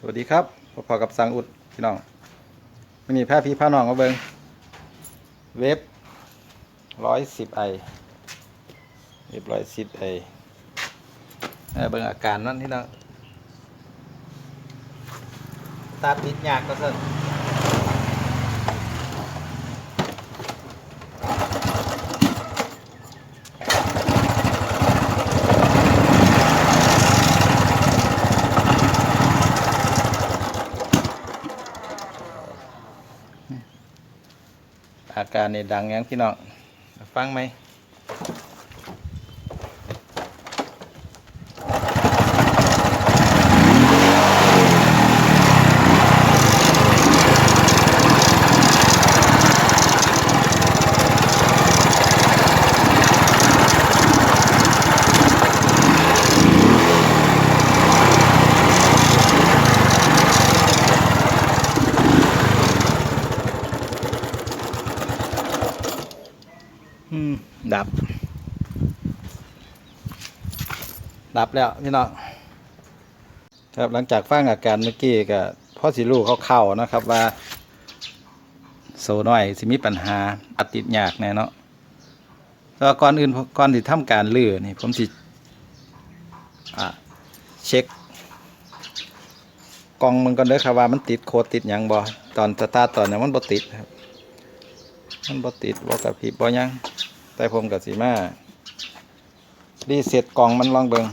สวัสดีครับพอกับสังอุดพี่น้องไม่มีแพร่พี่พาน้องมาเบิงเว็บร้อยสิบไอเว็บร้อยสิบไอเบิงอาการนั่นที่น้องตาติดยากก็สั่น การในดังยังพี่น้อง ฟังไหม อืมดับ ดับแล้วพี่น้องครับหลังจากฟังอาการเมื่อกี้ก็พ่อสิลูกเขาเข้านะครับว่าโซน้อยสิมีปัญหาอัดติดยากแน่เนาะแล้วก่อนอื่นก่อนที่ทำการลื้อนี่ผมสิเช็คกล่องมันก่อนเด้อครับว่ามันติดโคติดยังบ่ตอนสตาร์ตอนนี้มันบ่ติดครับมันบ่ติดบ่กระพริบบ่ยังแต่ผมกับสีมารีเซ็ตกล่องมันลองเบิง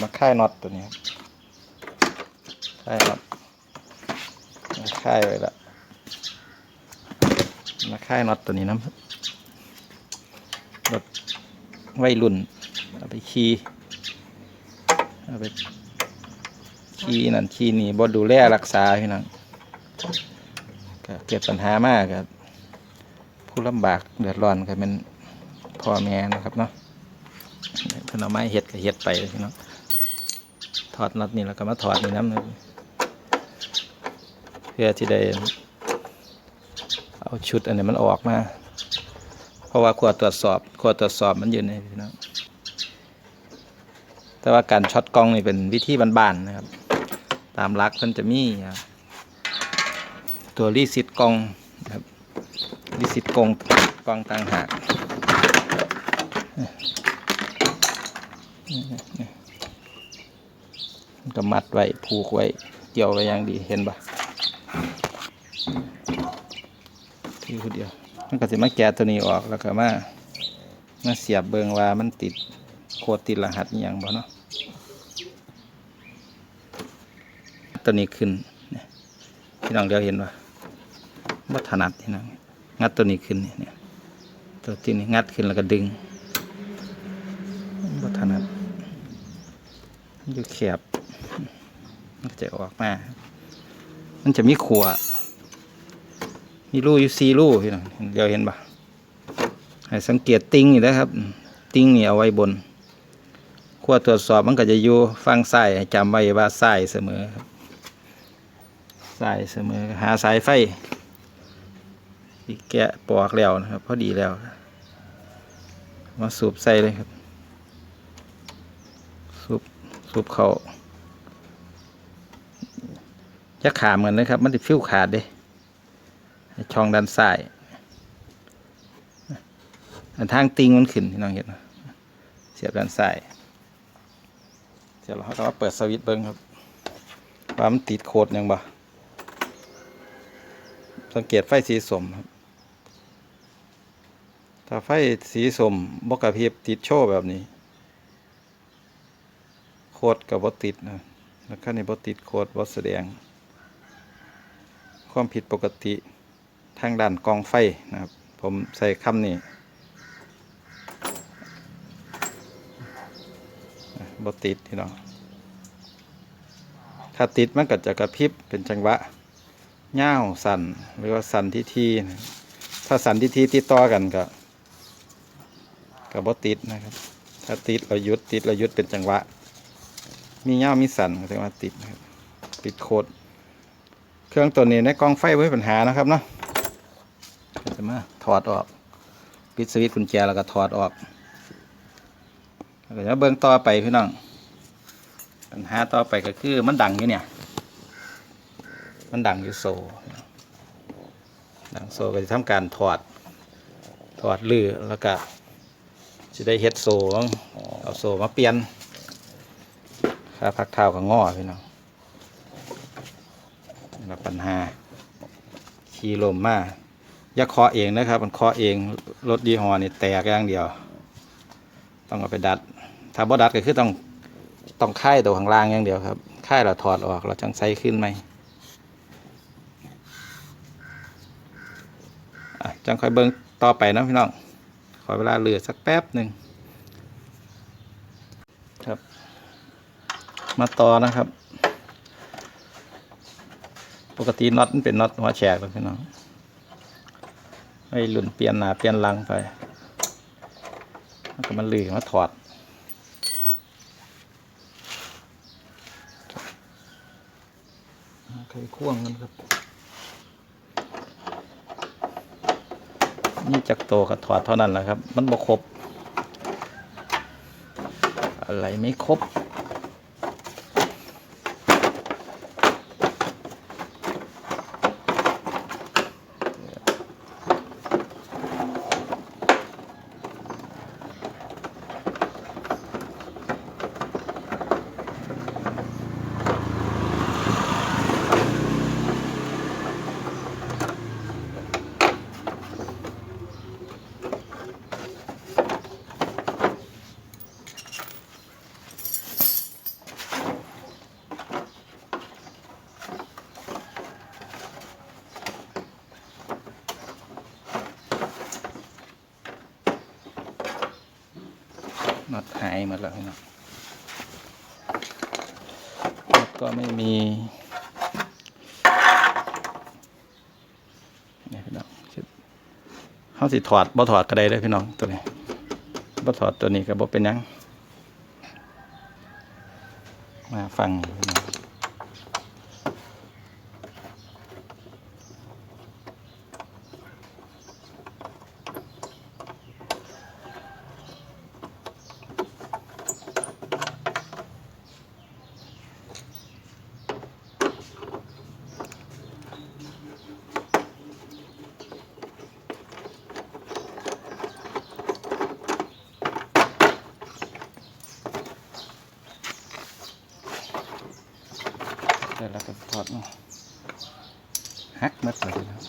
มาค่ายน็อตตัวนี้ครับค่ายน็อตมาค่ายไว้ละมาค่ายน็อตตัวนี้นะรถวัยรุ่นเอาไปขี่เอาไปขี่นั่นขี่นี่บ่ดูแลรักษาพี่น้องก็เกิดปัญหามากครับผู้ลำบากเดือดร้อนก็เป็นพ่อแม่นะครับเนาะเพิ่นเอาไม้เห็ดก็เห็ดไปพี่น้อง ถอดน็อตนี่แล้วก็มาถอดนี่น้ำนึงเพื่อที่ได้เอาชุดอันนี้มันออกมา เพราะว่าขวดตรวจสอบขวดตรวจสอบมันยู่ในพี่น้องแต่ว่าการช็อตกล้องนี่เป็นวิธีบ้านๆนะครับ ตามลักเพิ่นจะมีตัวรีซิตกล้องครับดิสิตกล้องกล้องต่างหาก ก็มัดไว้ผูกไว้เกี่ยวไว้อย่างดีเห็นปะทีคนเดียวมันก็จะมาแกะตัวนี้ออกแล้วก็มามาเสียบเบิงว่ามันติดโคดติดรหัสอย่างบ่เนาะตัวนี้ขึ้นพี่น้องเดียวเห็นปะว่าถนัดพี่น้องงัดตัวนี้ขึ้นเนี่ยตัวที่นี่งัดขึ้นแล้วก็ดึงบัถนัดมันอยู่แคบ จะออกมา มันจะมีขัวมีรูอยู่สี่รูพี่น้องเดี๋ยวเห็นปะให้สังเกตติ้งอยู่นะครับ ติ้งนี่เอาไว้บนขั้วตรวจสอบมันก็จะอยู่ฟังซ้ายให้จำไว้ว่าซ้ายเสมอครับซ้ายเสมอหาสายไฟที่แกะปอกแล้วนะครับ พอดีแล้ว มาสูบใส่เลยครับ สูบสูบเขา จะขาเหมือนเลยครับ มันจะฟิวขาดเด้ช่องด้านซ้ายทางติงมันขึ้นที่น้องเห็นเสียบด้านซ้ายเสร็จแล้วเขาก็มาเปิดสวิตช์เบิ้งครับว่ามันติดโคดยังบ่สังเกตไฟสีสมครับถ้าไฟสีสมบกกระพริบติดโชว์แบบนี้ โคดกับบติดนะแล้วก็ในบติดโคดบแสดง ความผิดปกติทางด้านกองไฟนะครับ ผมใส่คำนี้บติดที่เนาะถ้าติดมันก็จะกระพริบเป็นจังหวะเง่าวสั่นหรือว่าสั่นที่ทีถ้าสั่นที่ทีติดต่อกันก็กับบติดนะครับ ถ้าติดเราหยุดติดเราหยุดเป็นจังหวะ มีเงามีสั่นก็ถือว่าติดนะครับติดโคด เครื่องตัวนี้ในกล้องไฟไว้ปัญหานะครับเนาะจะมาถอดออก ปิดสวิตช์กุญแจแล้วก็ถอดออกแล้วก็จะเบิ่งต่อไปพี่น้อง ปัญหาต่อไปก็คือมันดังอยู่เนี่ย มันดังอยู่โซ ดังโซก็จะทำการถอด ถอดลือแล้วก็จะได้เฮ็ดโซต้องเอาโซมาเปลี่ยนค่าพักเท้ากับง้อพี่น้อง นะปัญหาขี่ลมมาอย่าเคาะเองนะครับ มันเคาะเองรถยี่ห้อนี่แตกอย่างเดียว ต้องเอาไปดัด ถ้าบ่ดัดก็คือต้องต้องค่ายตัวข้างล่างอย่างเดียวครับค่ายเราถอดออกเราจังใส่ขึ้นไหมจังค่อยเบิ่งต่อไปนะพี่น้อง ขอเวลาเหลือสักแป๊บหนึ่งครับ มาต่อนะครับ ปกติน็อตมันเป็นน็อตหัวแฉกเลยพี่น้องให้หลุนเปลี่ยนหนาเปลี่ยนลังไปแล้วก็มันลือมาถอดไขควงกันครับนี่จักโตกับถอดเท่านั้นแหละครับ มันบ่ครบ อะไรไม่ครบ หายหมดแล้วพี่น้องก็ไม่มีนี่พี่น้องเขาสิถอดบ่ถอดก็ได้เลยพี่น้องตัวนี้บ่ถอดตัวนี้ก็บ่เป็นยังมาฟัง ดฮักหมัดเลยน้อง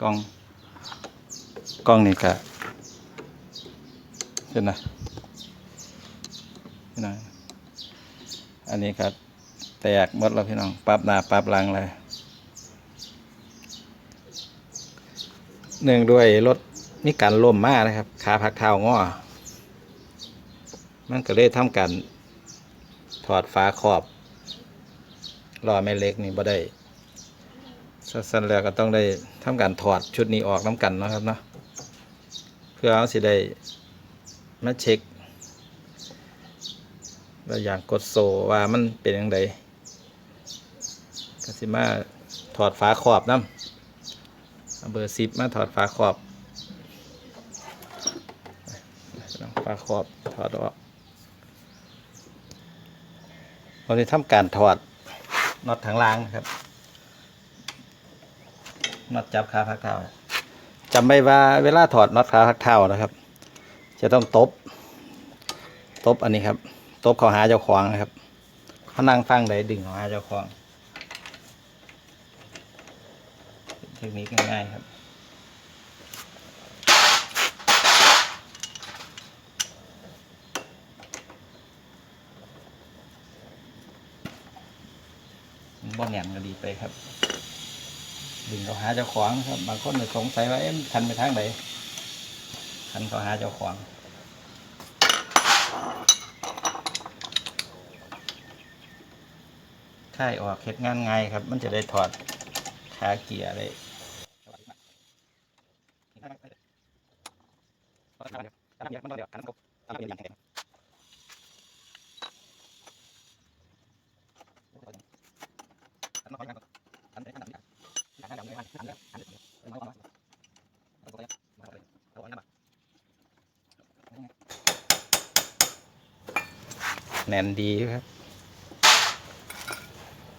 กล้องกล้องนี่ก็เห็นนะพี่น้องอันนี้ก็แตกหมดแล้วพี่น้องปรับหน้าปรับหลังเลยหนึ่งด้วยรถ มีการล่มมากนะครับ ขาพักเท้างอ มันก็เลยทำการถอดฝาขอบล้อแม่เล็กนี่บ่ได้สั้นๆแล้วก็ต้องได้ทำการถอดชุดนี้ออกน้ำกันนะครับเนาะเพื่อเอาสิได้มาเช็คแล้วอย่างกดโซว่ามันเป็นยังไงก็สิมาถอดฝาขอบน้ำเบอร์สิบมาถอดฝาขอบ ฝาขอบถอดออกเราได้ทำการถอดน็อตทางล่างครับน็อตจับขาพักเท้าจำไว้ว่าเวลาถอดน็อตขาพักเท้านะครับ จะต้องตบ ตบอันนี้ครับ ตบเขาหาเจ้าของนะครับเขานั่งฟังได้ดึงเขาหาเจ้าของ เทคนิคง่ายๆครับ บอลแหนก็ดีไปครับ ดึงเขาหาเจ้าของครับ บางคนสงสัยว่าเอ๊ะคันไปทางไหนคันเขาหาเจ้าของค่ายออกเห็ดงานง่ายครับ มันจะได้ถอดขาเกียร์ได้มันต้องเดี๋ยวกันต้องเดี๋ยวกันต้อเป็นอย่างแข็ แน่นดีครับ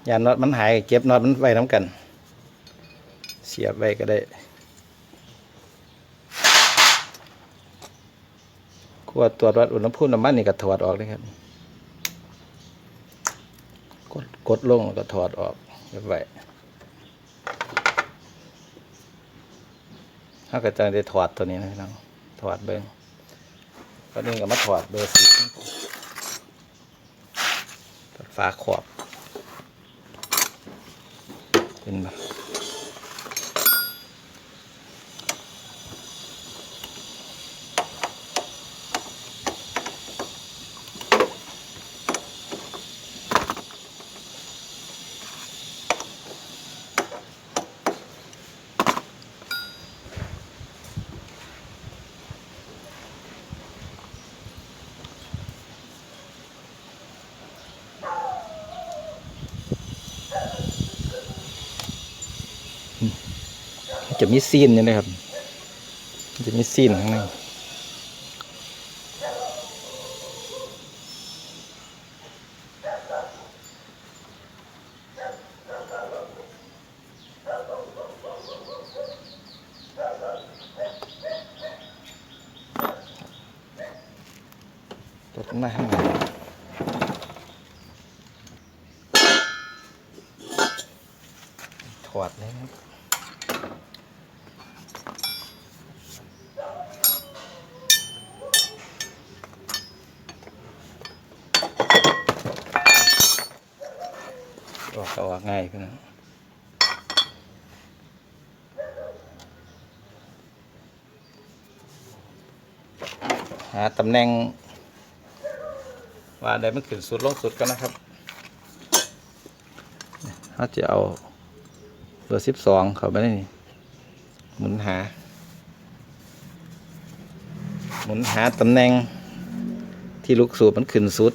ยาน็อตมันหายเก็บน็อตมันไว้น้ำกัน เสียบไว้ก็ได้ขวดตรวจวัดอุณหภูมิน้ำมันนี่ก็ถอดออกเลยครับ กดกดลงแล้วก็ถอดออกเรียบร้อย ถ้าเกิดจะได้ถอดตัวนี้นะพี่น้องถอดเบิ้งก็นี่ก็มาถอดเบอร์สิบฝาขอบเป็นแบบ จะมีซีนนี่นะครับ จะมีซีนข้างในตัวข้างหน้าข้างในถอดเลยครับ ออ กก็ออกง่ายขึ้นหาตำแหน่ง ว่าได้มันขึ้นสุดลงสุดกันนะครับเขาจะเอาเบอร์สิบสองเข้าไปในนี่หมุนหา หมุนหาตำแหน่งที่ลูกสูบมันขึ้นสุด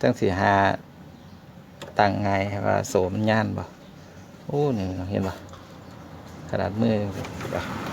ตั้งสี่หา ตั้งไงว่าโสมันย่านบ่โอ้นี่เห็นบ่ขนาดมือยังสิบ่